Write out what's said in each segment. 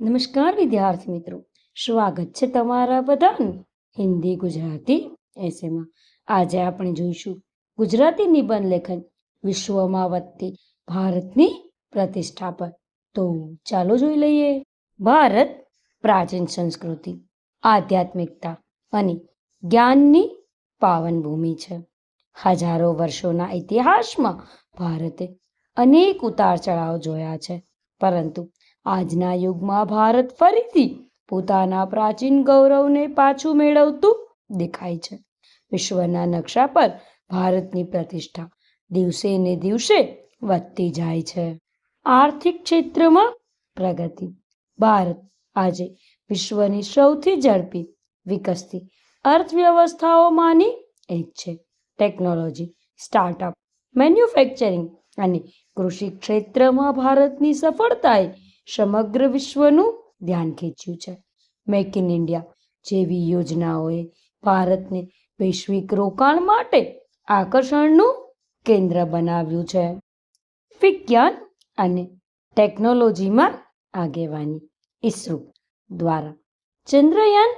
નમસ્કાર વિદ્યાર્થી મિત્રો. સ્વાગત છે તમારા બધાનું હિન્દી ગુજરાતી એસેમાં આજે આપણે જોઈશું ગુજરાતી નિબંધ લેખન વિશ્વમાં વધતી ભારતની પ્રતિષ્ઠા પર. તો ચાલો જોઈ લઈએ. ભારત પ્રાચીન સંસ્કૃતિ, આધ્યાત્મિકતા અને જ્ઞાનની પાવન ભૂમિ છે. હજારો વર્ષોના ઇતિહાસમાં ભારતે અનેક ઉતાર ચઢાવ જોયા છે. પરંતુ આજના યુગમાં ભારત ફરીથી પોતાના પ્રાચીન ગૌરવને પાછું મેળવતું દેખાય છે. વિશ્વના નકશા પર ભારતની પ્રતિષ્ઠા દિવસે ને દિવસે વધતી જાય છે. આર્થિક ક્ષેત્રમાં પ્રગતિ. ભારત આજે વિશ્વની સૌથી ઝડપી, વિકસતી અર્થવ્યવસ્થાઓમાંની એક છે. ટેકનોલોજી, સ્ટાર્ટઅપ, મેન્યુફેક્ચરિંગ અને કૃષિ ક્ષેત્રમાં ભારતની સફળતાએ સમગ્ર વિશ્વનું ધ્યાન ખેંચ્યું છે. મેક ઇન ઇન્ડિયા જેવી યોજનાઓએ ભારતને વૈશ્વિક રોકાણ માટે આકર્ષણનું કેન્દ્ર બનાવ્યું છે. વિજ્ઞાન અને ટેકનોલોજીમાં આગેવાની ઇસરો દ્વારા ચંદ્રયાન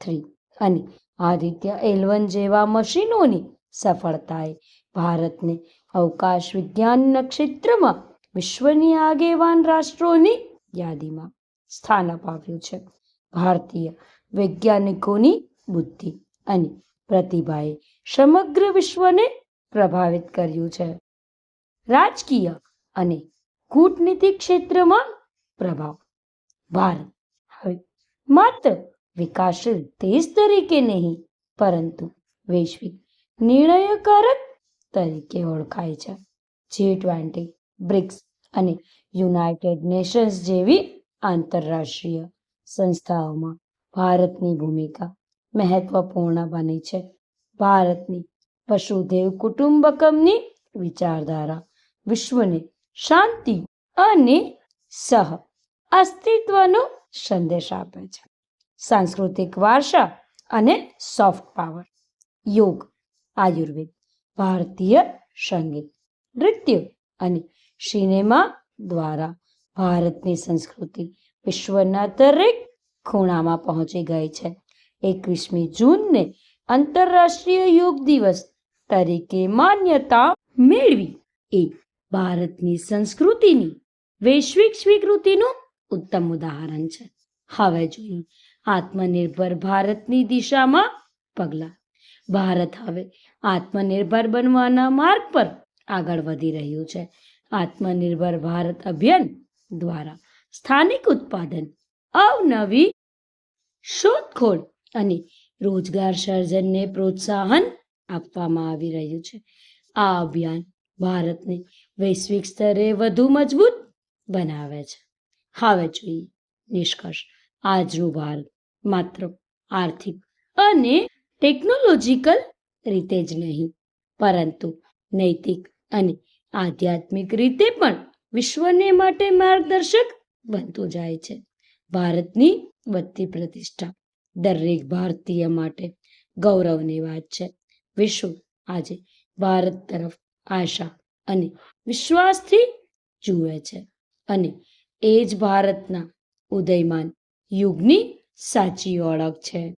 થ્રી અને આદિત્ય એલવન જેવા મશીનોની સફળતાએ ભારતને અવકાશ વિજ્ઞાનના ક્ષેત્રમાં વિશ્વની આગેવાન રાષ્ટ્રોની યાદીમાં સ્થાન અપાવ્યું છે. ભારતીય વૈજ્ઞાનિકોની બુદ્ધિ અને પ્રતિભાએ સમગ્ર વિશ્વને પ્રભાવિત કર્યું છે. રાજકીય અને કૂટનીતિ ક્ષેત્રમાં પ્રભાવ. ભારત હવે માત્ર વિકાસશીલ દેશ તરીકે નહીં, પરંતુ વૈશ્વિક નિર્ણયકારક તરીકે ઓળખાય છે. જી ટ્વેન્ટી બ્રિક્સ અને યુનાઇટેડ નેશન્સ જેવી આંતરરાષ્ટ્રીય સંસ્થાઓમાં ભારતની ભૂમિકા મહત્વપૂર્ણ બની છે. ભારતની પશુદેવ કુટુંબકમની વિચારધારા વિશ્વને શાંતિ અને સહ અસ્તિત્વનો સંદેશ આપે છે. સાંસ્કૃતિક વારસા અને સોફ્ટ પાવર, યોગ, આયુર્વેદ, ભારતીય સંગીત, નૃત્ય અને સિનેમા દ્વારા ભારતની સંસ્કૃતિ વિશ્વના દરેક ખૂણામાં પહોંચી ગઈ છે. એકવીસમી જૂનને આંતરરાષ્ટ્રીય યોગ દિવસ તરીકે માન્યતા મેળવી એ ભારતની સંસ્કૃતિની વૈશ્વિક સ્વીકૃતિનું ઉત્તમ ઉદાહરણ છે. હવે જોઈએ આત્મનિર્ભર ભારતની દિશામાં પગલાં. ભારત હવે આત્મનિર્ભર બનવાના માર્ગ પર આગળ વધી રહ્યું છે. આત્મનિર્ભર ભારત અભિયાન દ્વારા સ્થાનિક ઉત્પાદન, અવનવી શોધખોળ અને રોજગાર સર્જનને પ્રોત્સાહન આપવામાં આવી રહ્યું છે. આ અભિયાન ભારતને વૈશ્વિક સ્તરે વધુ મજબૂત બનાવે છે. હવે જોઈએ નિષ્કર્ષ. આજનું ભારત માત્ર આર્થિક અને ટેકનોલોજીકલ રીતે જ નહીં, પરંતુ નૈતિક અને આધ્યાત્મિક રીતે પણ વિશ્વને માટે માર્ગદર્શક બનતું જાય છે. ભારતની વધતી પ્રતિષ્ઠા દરેક ભારતીય માટે ગૌરવની વાત છે. વિશ્વ આજે ભારત તરફ આશા અને વિશ્વાસથી જુએ છે અને એ જ ભારતના ઉદયમાન યુગની સાચી ઓળખ છે.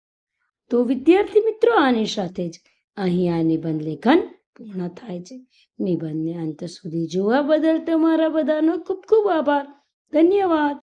તો વિદ્યાર્થી મિત્રો, આની સાથે જ અહીં આ નિબંધ લેખન પૂર્ણ થાય છે. નિબંધને અંત સુધી જોવા બદલ તમારા બધાનો ખૂબ ખૂબ આભાર. ધન્યવાદ.